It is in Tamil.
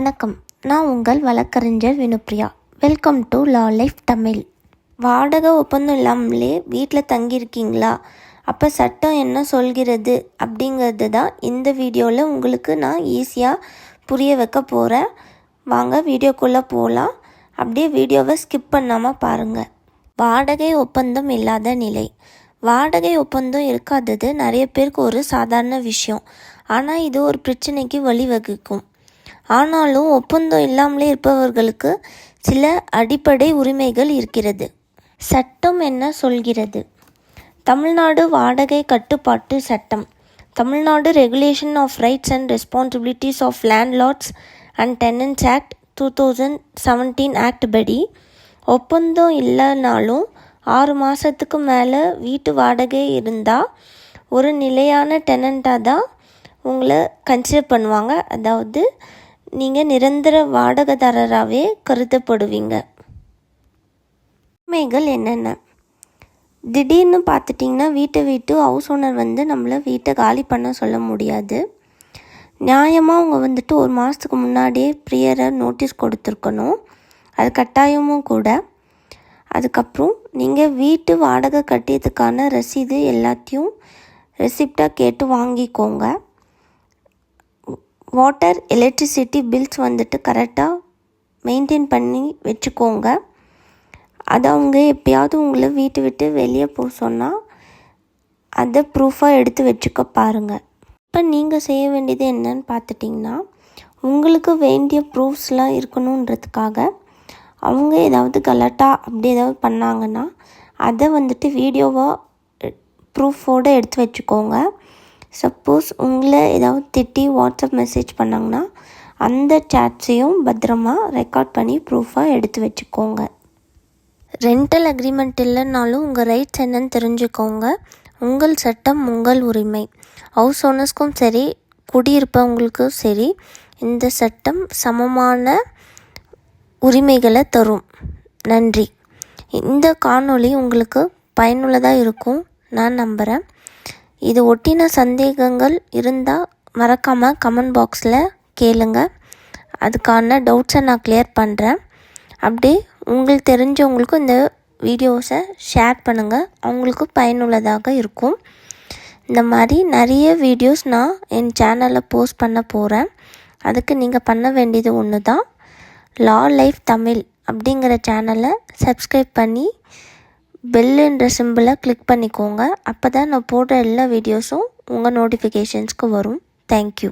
வணக்கம். நான் உங்கள் வழக்கறிஞர் Vinupriya. Welcome to law life Tamil வாடகை ஒப்பந்தம் இல்லாமலே வீட்டில் தங்கியிருக்கீங்களா? அப்போ சட்டம் என்ன சொல்கிறது அப்படிங்கிறது தான் இந்த வீடியோவில் உங்களுக்கு நான் ஈஸியாக புரிய வைக்க போகிறேன் வாங்க வீடியோக்குள்ளே போகலாம் அப்படியே வீடியோவை ஸ்கிப் பண்ணாமல் பாருங்கள் வாடகை ஒப்பந்தம் இல்லாத நிலை. வாடகை ஒப்பந்தம் இருக்காதது நிறைய பேருக்கு ஒரு சாதாரண விஷயம். ஆனால் இது ஒரு பிரச்சனைக்கு வழிவகுக்கும். ஆனாலும் ஒப்பந்தம் இல்லாமலே இருப்பவர்களுக்கு சில அடிப்படை உரிமைகள் இருக்கிறது. சட்டம் என்ன சொல்கிறது? தமிழ்நாடு வாடகை கட்டுப்பாட்டு சட்டம். Tamil Nadu regulation of rights and responsibilities of landlords and tenants act two thousand seventeen act படி ஒப்பந்தம் இல்லைனாலும் ஆறு மாதத்துக்கு மேலே வீட்டு வாடகை இருந்தால் ஒரு நிலையான டெனண்ட்டாக தான் உங்களை கன்சிடர் பண்ணுவாங்க. அதாவது நீங்கள் நிரந்தர வாடகைதாரராகவே கருதப்படுவீங்க. உண்மைகள் என்னென்ன? திடீர்னு பார்த்துட்டிங்கன்னா வீட்டை விட்டு ஹவுஸ் ஓனர் வந்து நம்மளை வீட்டை காலி பண்ண சொல்ல முடியாது. நியாயமாக அவங்க வந்துட்டு ஒரு மாதத்துக்கு முன்னாடியே ப்ரியரை நோட்டீஸ் கொடுத்துருக்கணும். அது கட்டாயமும் கூட. அதுக்கப்புறம் நீங்கள் வீட்டு வாடகை கட்டியதுக்கான ரசீது எல்லாத்தையும் ரெசிப்டாக கேட்டு வாங்கிக்கோங்க. வாட்டர் எலக்ட்ரிசிட்டி பில்ஸ் வந்துட்டு கரெக்டாக மெயின்டைன் பண்ணி வச்சுக்கோங்க. அதை அவங்க எப்பயாவது உங்களை வீட்டை விட்டு வெளியே போக சொன்னால் அதை ப்ரூஃபாக எடுத்து வச்சுக்க பாருங்கள் இப்போ நீங்கள் செய்ய வேண்டியது என்னன்னு பார்த்துட்டிங்கன்னா உங்களுக்கு வேண்டிய ப்ரூஃப்ஸ்லாம் இருக்கணுன்றதுக்காக அவங்க ஏதாவது கலட்டா அப்படி ஏதாவது பண்ணாங்கன்னா அதை வந்துட்டு வீடியோவாக ப்ரூஃபோடு எடுத்து வச்சுக்கோங்க. சப்போஸ் உங்களை ஏதாவது திட்டி வாட்ஸ்அப் மெசேஜ் பண்ணாங்கன்னா அந்த சேட்ஸையும் பத்திரமா ரெக்கார்ட் பண்ணி ப்ரூஃபாக எடுத்து வச்சுக்கோங்க. ரெண்டல் அக்ரிமெண்ட் இல்லைன்னாலும் உங்கள் ரைட்ஸ் என்னன்னு தெரிஞ்சுக்கோங்க. உங்கள் சட்டம் உங்கள் உரிமை. ஹவுஸ் ஓனர்ஸ்க்கும் சரி குடியிருப்பவங்களுக்கும் சரி இந்த சட்டம் சமமான உரிமைகளை தரும். நன்றி. இந்த காணொளி உங்களுக்கு பயனுள்ளதாக இருக்கும். நான் நம்புகிறேன் இது ஒட்டின சந்தேகங்கள் இருந்தால் மறக்காமல் கமெண்ட் பாக்ஸில் கேளுங்க. அதுக்கான டவுட்ஸை நான் கிளியர் பண்ணுறேன் அப்படி உங்களுக்கு தெரிஞ்சவங்களுக்கும் இந்த வீடியோஸை ஷேர் பண்ணுங்கள் அவங்களுக்கு பயனுள்ளதாக இருக்கும். இந்த மாதிரி நிறைய வீடியோஸ் நான் என் சேனலில் போஸ்ட் பண்ண போகிறேன் அதுக்கு நீங்கள் பண்ண வேண்டியது ஒன்று தான் லா லைஃப் தமிழ் அப்படிங்கிற சேனலை சப்ஸ்கிரைப் பண்ணி பெல்லுன்ற சிம்பிளை கிளிக் பண்ணிக்கோங்க. அப்போ தான் நான் போடுற எல்லா வீடியோஸும் உங்கள் நோட்டிஃபிகேஷன்ஸ்க்கு வரும். தேங்க்யூ